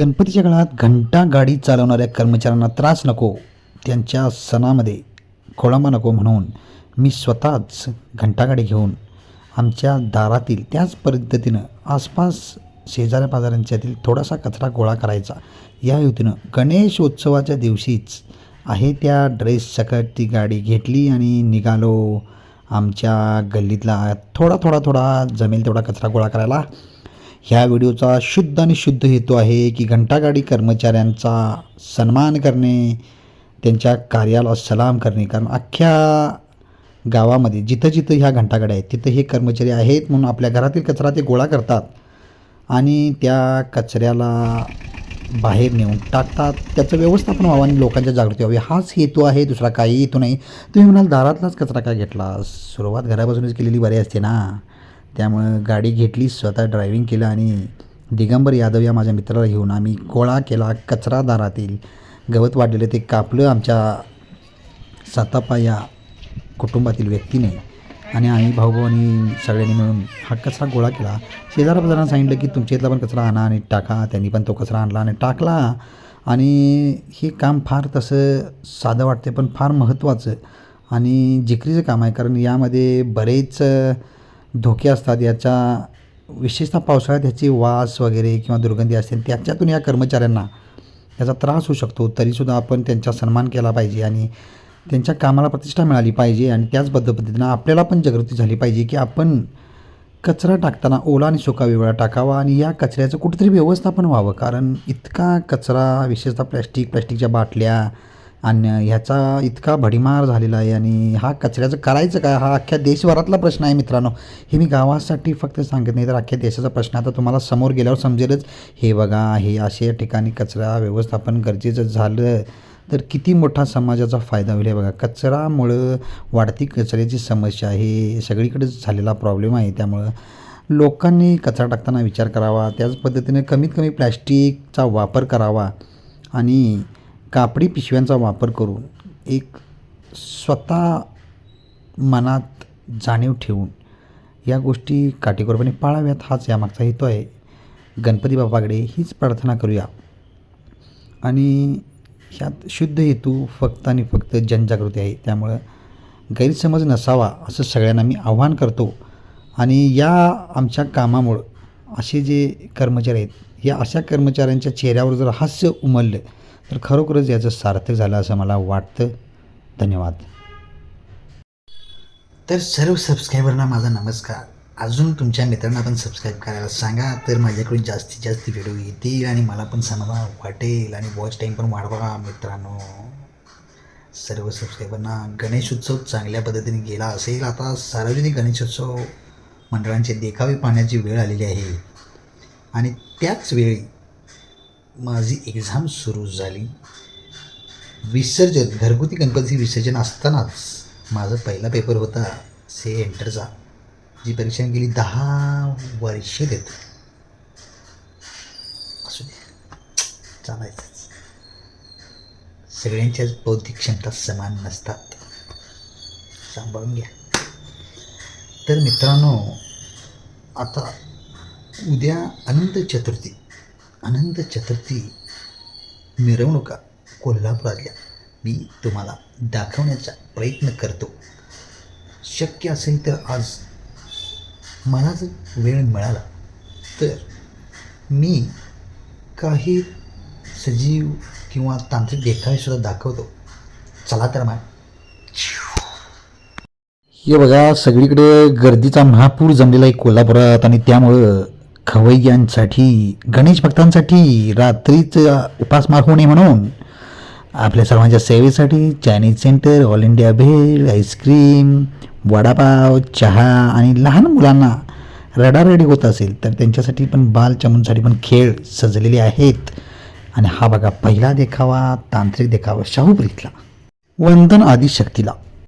गणपतीच्या काळात घंटा गाडी चालवणाऱ्या कर्मचाऱ्यांना त्रास नको त्यांच्या सणामध्ये खोळंबा नको म्हणून मी स्वतःच घंटागाडी घेऊन आमच्या दारातील त्याच पद्धतीनं आसपास शेजाऱ्या पाजाऱ्यांच्यातील थोडासा कचरा गोळा करायचा. या युतीनं गणेश उत्सवाच्या दिवशीच आहे त्या ड्रेस सकट ती गाडी घेतली आणि निघालो. आमच्या गल्लीतला थोडा थोडा थोडा जमेल तेवढा कचरा गोळा करायला. ह्या व्हिडिओचा शुद्ध आणि शुद्ध हेतू आहे की घंटागाडी कर्मचाऱ्यांचा सन्मान करणे त्यांच्या कार्याला सलाम करणे. कारण अख्ख्या गावामध्ये जिथं जिथं ह्या घंटागाड्या आहेत तिथं हे कर्मचारी आहेत म्हणून आपल्या घरातील कचरा ते गोळा करतात आणि त्या कचऱ्याला बाहेर नेऊन टाकतात. त्याचं व्यवस्थापन व्हावं आणि लोकांच्या जागृती व्हावी. हाच हेतू आहे दुसरा काही हेतू नाही. तुम्ही म्हणाल दारातलाच कचरा काय घेतला? सुरुवात घरापासूनच केलेली बरी असते ना. त्यामुळं गाडी घेतली स्वतः ड्रायव्हिंग केलं आणि दिगंबर यादव या माझ्या मित्राला घेऊन आम्ही गोळा केला कचरा दारातील. गवत वाढलेलं ते कापलं आमच्या सातापा या कुटुंबातील व्यक्तीने. आणि आम्ही भाऊ सगळ्यांनी मिळून हा कचरा गोळा केला. शेजारापाजारांना सांगितलं की तुमच्या इथला पण कचरा आणा आणि टाका. त्यांनी पण तो कचरा आणला आणि टाकला. आणि हे काम फार तसं साधं वाटते पण फार महत्त्वाचं आणि जिकरीचं काम आहे. कारण यामध्ये बरेच धोके असतात याचा विशेषतः पावसाळ्यात ह्याची वास वगैरे किंवा दुर्गंधी असेल त्याच्यातून या कर्मचाऱ्यांना याचा त्रास होऊ शकतो. तरीसुद्धा आपण त्यांचा सन्मान केला पाहिजे आणि त्यांच्या कामाला प्रतिष्ठा मिळाली पाहिजे आणि त्याच पद्धतीनं आपल्याला पण जागृती झाली पाहिजे की आपण कचरा टाकताना ओला आणि सुका वेगळा टाकावा आणि या कचऱ्याचं कुठेतरी व्यवस्थापन व्हावं. कारण इतका कचरा विशेषतः प्लॅस्टिक प्लॅस्टिकच्या बाटल्या आणि ह्याचा इतका भडीमार झालेला आहे आणि हा कचऱ्याचं करायचं काय? हा अख्ख्या देशभरातला प्रश्न आहे मित्रांनो. हे मी गावासाठी फक्त सांगत नाही तर अख्ख्या देशाचा प्रश्न आता तुम्हाला समोर गेल्यावर समजेलच. हे बघा हे अशा ठिकाणी कचरा व्यवस्थापन गरजेचं झालं तर किती मोठा समाजाचा फायदा होईल? हे बघा कचरामुळं वाढती कचऱ्याची समस्या हे सगळीकडेच झालेला प्रॉब्लेम आहे. त्यामुळं लोकांनी कचरा टाकताना विचार करावा. त्याच पद्धतीने कमीत कमी प्लॅस्टिकचा वापर करावा. आणि कापडी पिशव्यांचा वापर करून एक स्वतः मनात जाणीव ठेवून या गोष्टी काटेकोरपणे पाळाव्यात हाच यामागचा हेतू आहे. गणपती बाबाकडे हीच प्रार्थना करूया. आणि ह्यात शुद्ध हेतू फक्त आणि फक्त जनजागृती आहे. त्यामुळं गैरसमज नसावा असं सगळ्यांना मी आव्हान करतो. आणि या आमच्या कामामुळं असे जे कर्मचारी आहेत या अशा कर्मचाऱ्यांच्या चेहऱ्यावर जर हास्य उमललं तर खरोखरच याचं सार्थक झालं असं मला वाटतं. धन्यवाद. तर सर्व सबस्क्रायबरना माझा नमस्कार. अजून तुमच्या मित्रांना पण सबस्क्राईब करायला सांगा. तर माझ्याकडून जास्तीत जास्त व्हिडिओ येतील आणि मला पण समाधान वाटेल आणि वॉच टाईम पण वाढवा मित्रांनो. सर्व सबस्क्रायबरना गणेशोत्सव चांगल्या पद्धतीने गेला असेल. आता सार्वजनिक गणेशोत्सव मंडळांचे देखावे पाहण्याची वेळ आलेली आहे. आणि त्याच वेळी माझी एक्झाम सुरू झाली. विसर्जन घरगुती गणपतीचे विसर्जन असतानाच माझा पहिला पेपर होता से एंटरचा जी परीक्षा गेली दहा वर्ष देत. असू दे. चालायचंच सगळ्यांच्याच बौद्धिक क्षमता समान नसतात. सांभाळून घ्या. तर मित्रांनो आता उद्या अनंत चतुर्थी. अनंत चतुर्थी मिरवणुका कोल्हापुरातल्या. मी तुम्हाला दाखवण्याचा प्रयत्न करतो. शक्य असेल तर आज मला जर वेळ मिळाला तर मी काही सजीव किंवा तांत्रिक देखावेसुद्धा दाखवतो. चला तर मॅम हे बघा सगळीकडे गर्दीचा महापूर जमलेला आहे कोल्हापुरात आणि त्यामुळं खवय्यांसाठी गणेश भक्तांसाठी रात्रीचं उपासमार होऊ नये म्हणून आपल्या सर्वांच्या सेवेसाठी Chinese centre all India bhel ice cream vada pav चहा आणि लहान मुलांना रडारडी होत असेल तर त्यांच्यासाठी पण बाल चमूंसाठी पण खेळ सजलेले आहेत. आणि हा बघा पहिला देखावा तांत्रिक देखावा शाहूपुरीतला. वंदन आदिशक्तीला